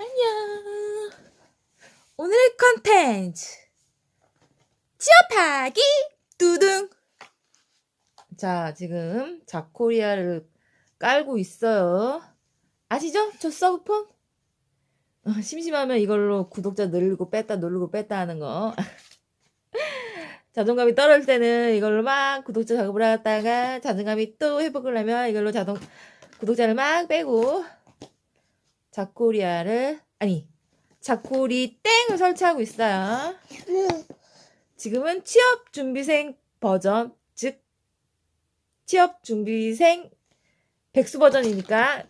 안녕. 오늘의 컨텐츠. 취업하기 두둥. 자, 지금 자코리아를 깔고 있어요. 아시죠? 저 서브폰? 어, 심심하면 이걸로 구독자 늘리고 뺐다 누르고 뺐다 하는 거. 자존감이 떨어질 때는 이걸로 막 구독자 작업을 하다가 자존감이 또 회복을 하면 이걸로 자동 구독자를 막 빼고 자코리아를 아니 자코리 땡을 설치하고 있어요. 지금은 취업 준비생 버전 즉 취업 준비생 백수 버전이니까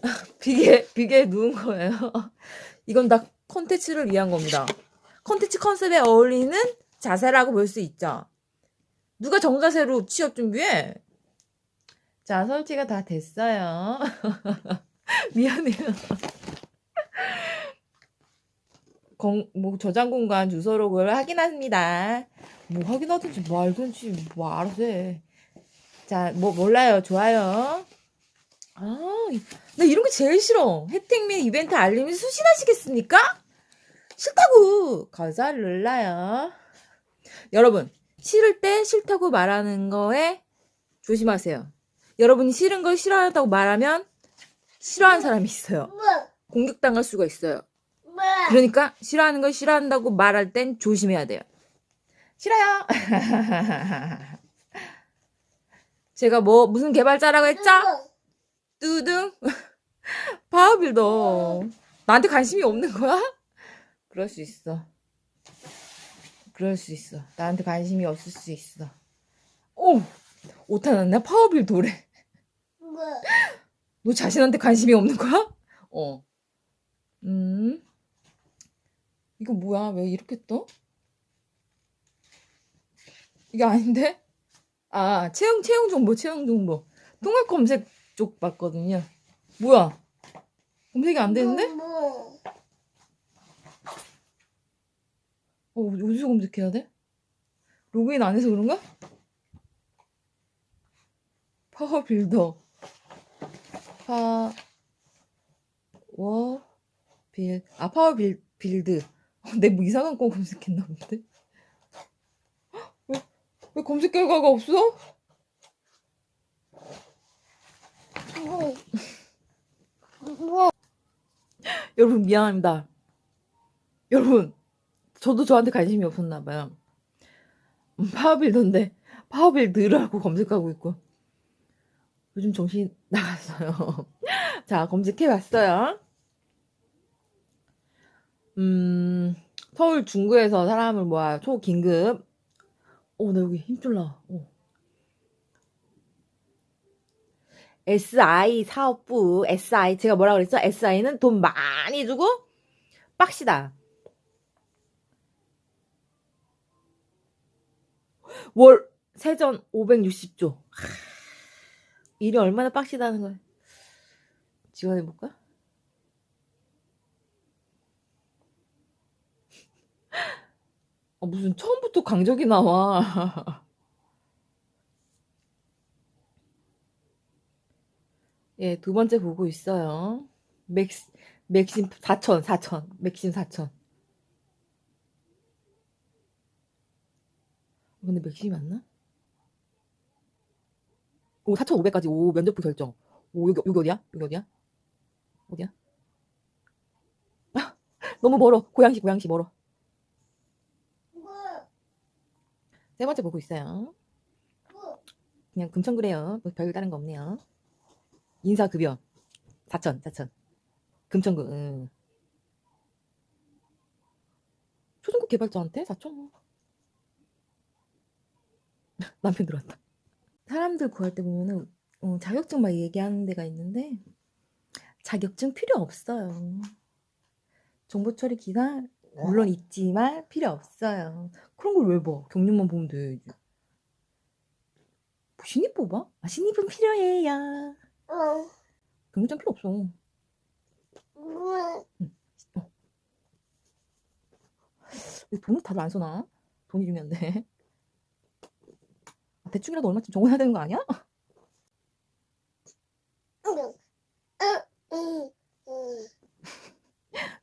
비계 비계에 누운 거예요. 이건 다 컨텐츠를 위한 겁니다. 컨텐츠 컨셉에 어울리는 자세라고 볼 수 있죠. 누가 정자세로 취업 준비해? 자, 설치가 다 됐어요. 미안해요. 공, 뭐 저장 공간 주소록을 확인합니다. 뭐 확인하든지 말든지 뭐 알아서 해. 자, 뭐 몰라요. 좋아요. 아, 이- 나 이런 게 제일 싫어. 혜택 및 이벤트 알림이 수신하시겠습니까? 싫다고 거절 눌러요. 여러분, 싫을 때 싫다고 말하는 거에 조심하세요. 여러분이 싫은 걸 싫어한다고 말하면 싫어하는 사람이 있어요. 공격당할 수가 있어요. 그러니까 싫어하는 걸 싫어한다고 말할 땐 조심해야 돼요. 싫어요. 제가 뭐 무슨 개발자라고 했죠? 뚜둥. 파워빌더. 나한테 관심이 없는 거야? 그럴 수 있어. 그럴 수 있어. 나한테 관심이 없을 수 있어. 오! 오타 났나? 파워빌더래. 너 자신한테 관심이 없는 거야? 어. 음. 이거 뭐야? 왜 이렇게 떠? 이게 아닌데? 아, 채용, 채용 정보, 채용 정보. 통합 검색 쪽 봤거든요. 뭐야? 검색이 안 되는데? 어, 어디서 검색해야 돼? 로그인 안 해서 그런가? 파워 빌더. 파 워 빌, 아, 파워 빌, 빌드. 어, 내뭐 이상한 거 검색했나 본데? 헉, 왜, 왜 검색 결과가 없어? 여러분, 미안합니다. 여러분, 저도 저한테 관심이 없었나 봐요. 음, 파워빌더인데 파워빌드라고 검색하고 있고 요즘 정신 나갔어요. 자, 검색해 봤어요. 음, 서울 중구에서 사람을 모아 초긴급. 오, 나 여기 힘줄라. 오. SI 사업부, SI, 제가 뭐라 그랬죠? SI는 돈 많이 주고 빡시다. 월 세전 560조. 일이 얼마나 빡시다는 걸 지원해 볼까? 어, 무슨 처음부터 강적이 나와. 예, 두 번째 보고 있어요. 맥스, 맥심 4천, 4천, 맥심 4천. 근데 맥심이 맞나? 오, 4,500까지. 오, 면접부 결정. 오, 여기, 여기 어디야? 여기 어디야? 어디야? 아, 너무 멀어. 고양시, 고양시 멀어. 세 번째 보고 있어요. 그냥 금천구래요. 뭐 별다른 거 없네요. 인사 급여. 4천, 4천. 금천구, 응. 초등급 개발자한테 4천. 남편 들어왔다. 사람들 구할 때 보면은 어, 자격증 막 얘기하는 데가 있는데 자격증 필요 없어요. 정보 처리 기사 물론 있지만 필요 없어요. 그런 걸 왜 봐? 경력만 보면 돼. 뭐 신입 뽑아? 아 신입은 필요해요. 경력장 필요 없어. 왜 돈을 다들 안 써나? 돈이 중요한데. 아, 대충이라도 얼마쯤 적어놔야 되는 거 아니야?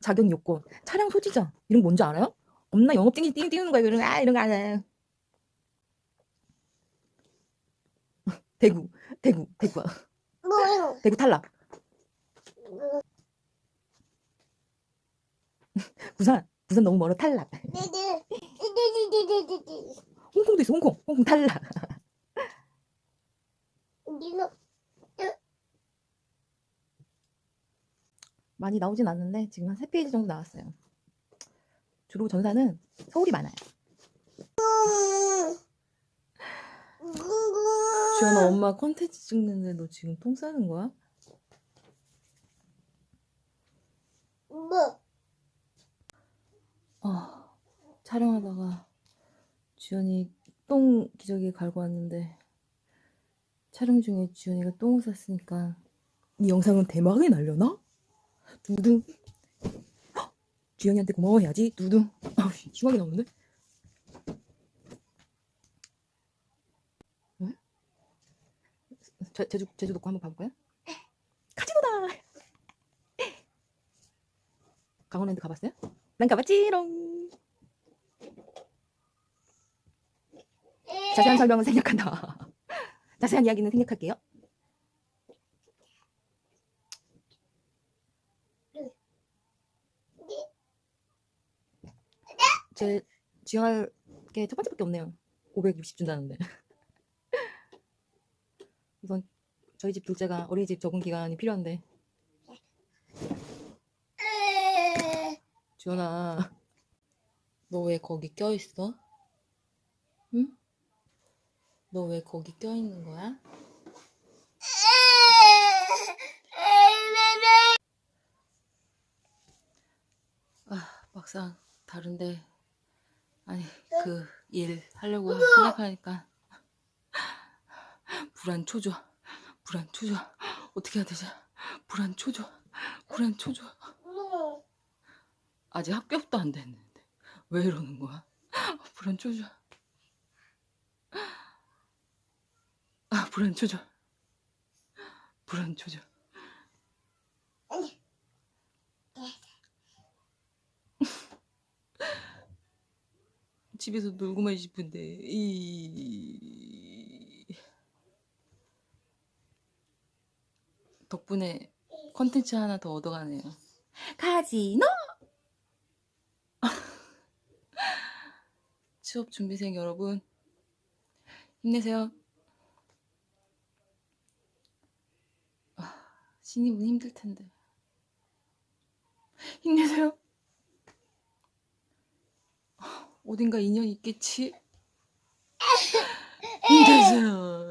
자격 요건, 차량 소지자. 이런 거 뭔지 알아요? 없나? 영업증이 띵 띄우는 거야 이런 아 이런 거 알아요. 대구, 대구, 대구, 뭐 대구 탈락. 부산, 부산 너무 멀어. 탈락. 홍콩도 있어 홍콩, 홍콩 탈락. 많이 나오진 않는데 지금 한세 페이지 정도 나왔어요. 주로 전사는 서울이 많아요. 주연아 엄마 컨텐츠 찍는데 너 지금 똥 싸는 거야? 아 촬영하다가 주연이 똥 기저귀에 갈고 왔는데 촬영 중에 주연이가 똥을 쌌으니까 이 영상은 대박에 날려나? 두둥 헉! 주연이한테 고마워해야지 두둥 아 심하게 나오는데? 왜? 제, 제주, 제주도 거 한번 봐볼까요? 카지노다 강원랜드 가봤어요? 난 가봤지롱 자세한 설명은 생략한다 자세한 이야기는 생략할게요 제 주행할 게첫 번째밖에 없네요 560 준다는데 우선 저희 집 둘째가 어린이집 적응 기간이 필요한데 주연아 너 왜 거기 껴있어? 응? 너 왜 거기 껴있는 거야? 아 막상 다른데 아니 그 일 하려고 생각하니까. 불안 초조 불안 초조. 어떻게 해야 되지? 불안 초조 불안 초조. 아직 합격도 안 됐는데 왜 이러는 거야? 불안 초조 불안 초조 불안 초조 집에서 놀고만 싶은데 이 덕분에 컨텐츠 하나 더 얻어가네요. 카지노 취업 준비생 여러분 힘내세요. 진입은 힘들 텐데. 힘내세요. 아, 어딘가 인연 있겠지? 힘내세요.